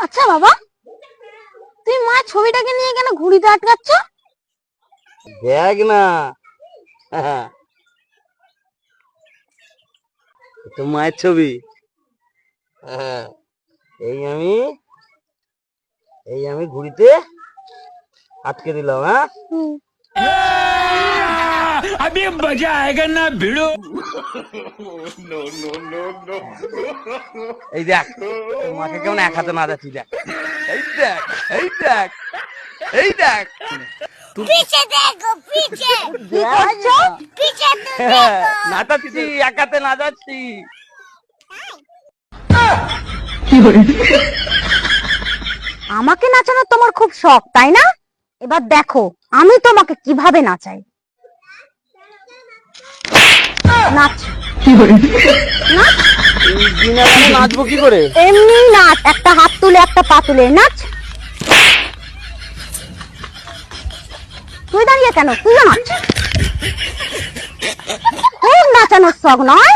আচ্ছা বাবা তুই মা ছবিটাকে নিয়ে কেন ঘুড়িতে আটকাচ্ছ? দেখ না। তো মায়ের ছবি। হ্যাঁ, এই আমি এই আমি ঘুড়িতে আটকে দিলাম হ্যাঁ? अभी मजा आएगा ना भिड़ो এই দেখ তোর মাকে কেমন এক হাতে না যাচ্ছি দেখ এই দেখ এই দেখ এই দেখ পিছে দেখো পিছে কি করছো পিছে হ্যাঁ, নাচাচ্ছি এক হাতে না যাচ্ছি আমাকে নাচানোর তোমার খুব শখ তাই না এবার দেখো আমি তোমাকে কিভাবে নাচাই নাচ। নাচ বিনা গানে নাচবো কি করে? এমনি নাচ একটা হাত তুলে একটা পা তুলে নাচ। তুই দাঁড়িয়ে কেন? তুইও নাচ। খুব নাচানোর শখ নয়?